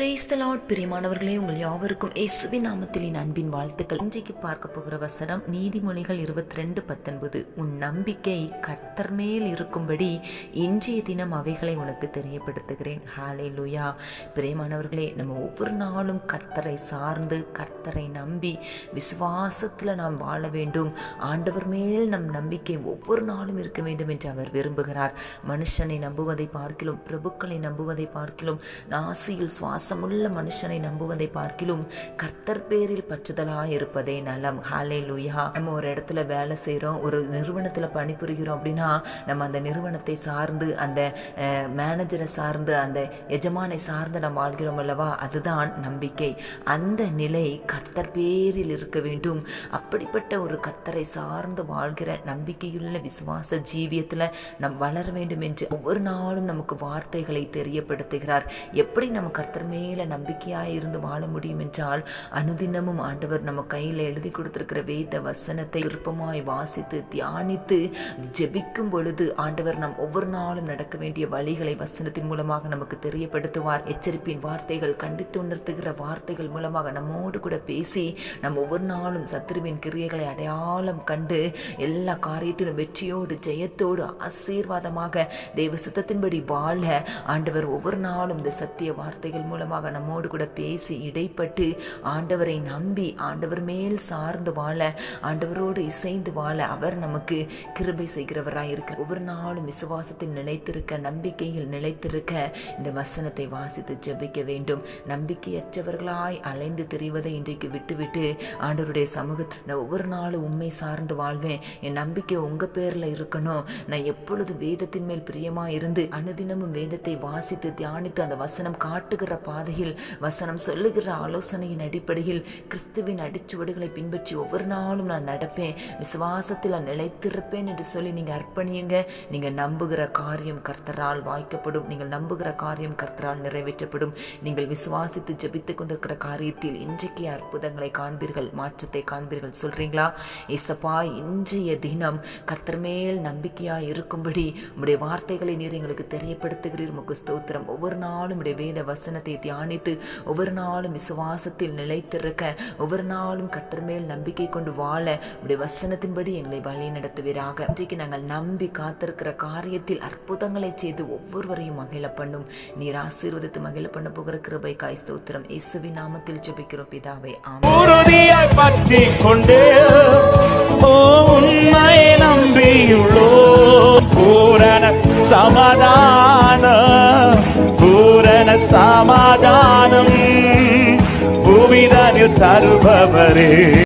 Brace த Lord பிரியமானவர்களே உங்கள் யாவருக்கும் இயேசுவின் நாமத்திலின் அன்பின் வாழ்த்துக்கள். இன்றைக்கு பார்க்க போகிற வசனம் நீதிமொழிகள் இருபத்தி ரெண்டு பத்தொன்பது. உன் நம்பிக்கை கர்த்தர் மேல் இருக்கும்படி இன்றைய தினம் அவைகளை உனக்கு தெரியப்படுத்துகிறேன். ஹாலே லூயா பிரியமானவர்களே நம்ம ஒவ்வொரு நாளும் கர்த்தரை சார்ந்து கர்த்தரை நம்பி விசுவாசத்தில் நாம் வாழ வேண்டும். ஆண்டவர் மேல் நம் நம்பிக்கை ஒவ்வொரு நாளும் இருக்க வேண்டும் என்று அவர் விரும்புகிறார். மனுஷனை நம்புவதை பார்க்கிலும் பிரபுக்களை நம்புவதை பார்க்கிலும் நாசியில் பாசமுள்ள மனுஷனை நம்புவதை பார்க்கிலும் கர்த்தர் பேரில் பற்றுதலாக இருப்பதே நலம். ஹாலே லூயா நம்ம ஒரு இடத்துல வேலை செய்கிறோம் ஒரு நிறுவனத்தில் பணிபுரிகிறோம் அப்படின்னா நம்ம அந்த நிறுவனத்தை சார்ந்து அந்த மேனேஜரை சார்ந்து அந்த எஜமானை சார்ந்து நம்ம வாழ்கிறோம் அல்லவா? அதுதான் நம்பிக்கை. அந்த நிலை கர்த்தர் பேரில் இருக்க வேண்டும். அப்படிப்பட்ட ஒரு கர்த்தரை சார்ந்து வாழ்கிற நம்பிக்கையுள்ள விசுவாச ஜீவியத்தில் நம் வளர வேண்டும் என்று ஒவ்வொரு நாளும் நமக்கு வார்த்தைகளை தெரியப்படுத்துகிறார். எப்படி நம்ம கர்த்தர் மேல் மேல நம்பிக்கையாய் இருந்து வாழ முடியும் என்றால் அனுதினமும் ஆண்டவர் நம்ம கையில் எழுதி கொடுத்திருக்கிற வேத வசனத்தை விருப்பமாய் வாசித்து தியானித்து ஜெபிக்கும் பொழுது ஆண்டவர் நம் ஒவ்வொரு நாளும் நடக்க வேண்டிய வழிகளை வசனத்தின் மூலமாக நமக்கு தெரியப்படுத்துவார். எச்சரிப்பின் வார்த்தைகள் கண்டித்து உணர்த்துகிற வார்த்தைகள் மூலமாக நம்மோடு கூட பேசி நம் ஒவ்வொரு நாளும் சத்ருவின் கிரியைகளை அடையாளம் கண்டு எல்லா காரியத்திலும் வெற்றியோடு ஜெயத்தோடு ஆசீர்வாதமாக தெய்வ சித்தத்தின்படி வாழ ஆண்டவர் ஒவ்வொரு நாளும் இந்த சத்திய வார்த்தைகள் மூலமாக நம்மோடு கூட பேசி இடைப்பட்டு ஆண்டவரை நம்பி ஆண்டவர் மேல் சார்ந்து வாழ ஆண்டவரோடு இசைந்து வாழ அவர் நமக்கு கிருபை செய்கிறவராக இருக்கிற ஒவ்வொரு நாளும் விசுவாசத்தில் நிலைத்திருக்க நம்பிக்கையில் நிலைத்திருக்க இந்த வசனத்தை வாசித்து ஜெபிக்க வேண்டும். நம்பிக்கையற்றவர்களாய் அலைந்து திரிவதை இன்றைக்கு விட்டுவிட்டு ஆண்டவருடைய சமூகத்தை நான் ஒவ்வொரு நாளும் உண்மை சார்ந்து வாழ்வேன். என் நம்பிக்கை உங்க பேர்ல இருக்கணும். நான் எப்பொழுது வேதத்தின் மேல் பிரியமா இருந்து அனுதினமும் வேதத்தை வாசித்து தியானித்து அந்த வசனம் காட்டுகிற பாதையில் வசனம் சொல்லுகிற ஆலோசனையின் அடிப்படையில் கிறிஸ்துவின் அடிச்சுவடுகளை பின்பற்றி ஒவ்வொரு நாளும் நான் நடப்பேன். விசுவாசத்தில் நான் நிலைத்திருப்பேன் என்று சொல்லி நீங்கள் அர்ப்பணியுங்க. நீங்கள் நம்புகிற காரியம் கர்த்தரால் வாய்க்கப்படும். நீங்கள் நம்புகிற காரியம் கர்த்தரால் நிறைவேற்றப்படும். நீங்கள் விசுவாசித்து ஜபித்து கொண்டிருக்கிற காரியத்தில் இன்றைக்கு அற்புதங்களை காண்பீர்கள் மாற்றத்தை காண்பீர்கள். சொல்றீங்களா? இசப்பா இன்றைய தினம் கர்த்தர் மேல் நம்பிக்கையாக இருக்கும்படி உங்களுடைய வார்த்தைகளை நீர் எங்களுக்கு தெரியப்படுத்துகிறீர். உமக்கு ஸ்தோத்திரம். ஒவ்வொரு நாளும் உடைய வேத வசனத்தை தியானித்து ஒவ்வொரு நாளும் விசுவாசத்தில் நிலைத்திருக்க ஒவ்வொரு நாளும் கத்தர் மேல் நம்பிக்கை கொண்டு வாழ உடைய வசனத்தின்படி எங்களை வழி நடத்துவீராக. இன்றைக்கு நாங்கள் நம்பி காத்திருக்கிற காரியத்தில் அற்புதங்களை செய்து ஒவ்வொருவரையும் மகிழ பண்ணும். நீர் ஆசீர்வதித்து மகிழ பண்ண போகிற கிருபை காய்ஸ்தோத்திரம் இயேசுவி நாமத்தில் ஜெபிக்கிறோம். பிதாவை ஆமாம் பற்றி கொண்டு ஓ உண்மை நம்பி பூரண சமாதானம். பூமிதானில் தருபவரே.